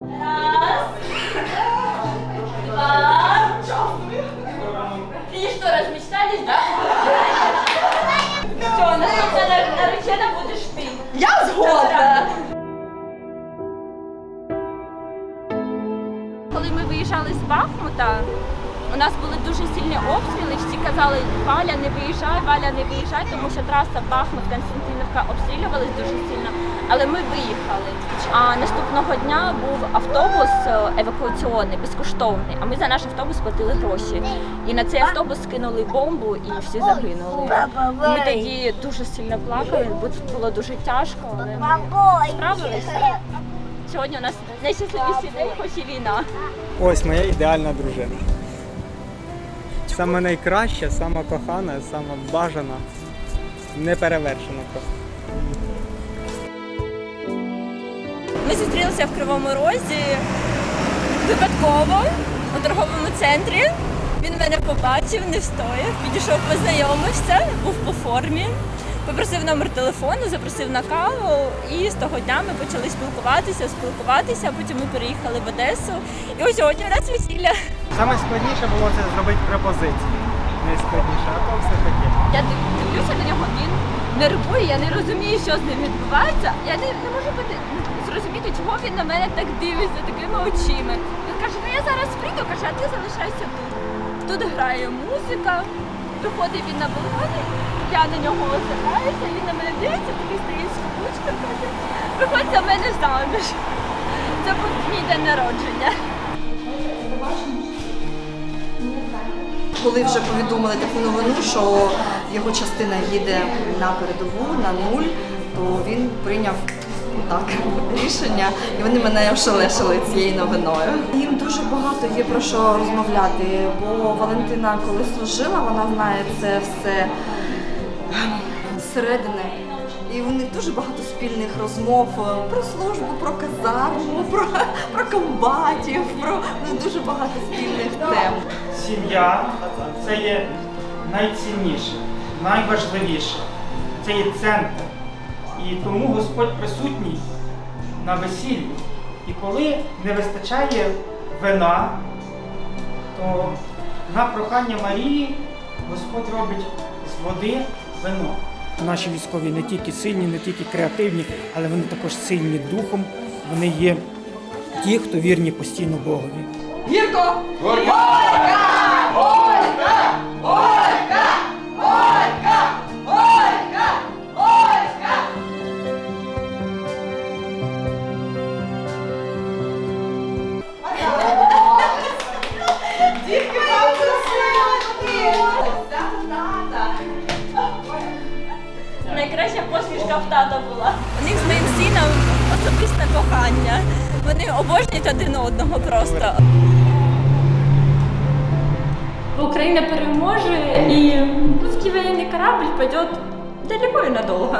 Раз, два. И что, размечтались, да? Все, наступная наречена будешь ты. Я згодна! Коли ми виїжджали з Бахмута, у нас були дуже сильні обстріли. Всі казали, Валя, не виїжджай, Валя, не виїжджай, тому що траса Бахмут Константинівка обстрілювалась дуже сильно. Але ми виїхали. А наступного дня був автобус е, евакуаційний, безкоштовний. А ми за наш автобус платили гроші. І на цей автобус скинули бомбу і всі загинули. Ми тоді дуже сильно плакали, було дуже тяжко, але ми справилися. Сьогодні у нас найщасливіший день, хоч і війна. Ось моя ідеальна дружина. Саме найкраща, сама кохана, сама бажана, неперевершена просто. Ми зустрілися в Кривому Розі випадково у торговому центрі. Він мене побачив, не встояв, підійшов, познайомився, був по формі, попросив номер телефону, запросив на каву. І з того дня ми почали спілкуватися, спілкуватися. Потім ми переїхали в Одесу. І ось сьогодні у нас весілля. Саме складніше було це зробити пропозицію. Найскладніше, то все таке. Я дивлюся на нього, він нервує, я не розумію, що з ним відбувається. Я не, не можу бути- зрозуміти, чого він на мене так дивиться такими очима. Він каже, ну я зараз прийду, каже, а ти залишайся тут. Тут грає музика, виходить він на балконі, я на нього озираюся, він на мене дивиться, такий стоїть з каблучком, каже, виходь за мене заміж. Це був мій день народження. Коли вже повідомили таку новину, що його частина їде на передову, на нуль, то він прийняв так рішення, і вони мене ошелешили цією новиною. Їм дуже багато є про що розмовляти, бо Валентина, коли служила, вона знає це все зсередини. І них дуже багато спільних розмов про службу, про казарму, про, про комбатів, про ну, дуже багато спільних. Сім'я це є найцінніше, найважливіше. Це є центр. І тому Господь присутній на весіллі. І коли не вистачає вина, то на прохання Марії Господь робить з води вино. Наші військові не тільки сильні, не тільки креативні, але вони також сильні духом. Вони є ті, хто вірні постійно Богові. Гірко! Найкраща посмішка в тата була. У них з моїм сином особисте кохання. Вони обожнюють один одного просто. Україна переможе і русський воєнний корабль пойде далеко і надовго.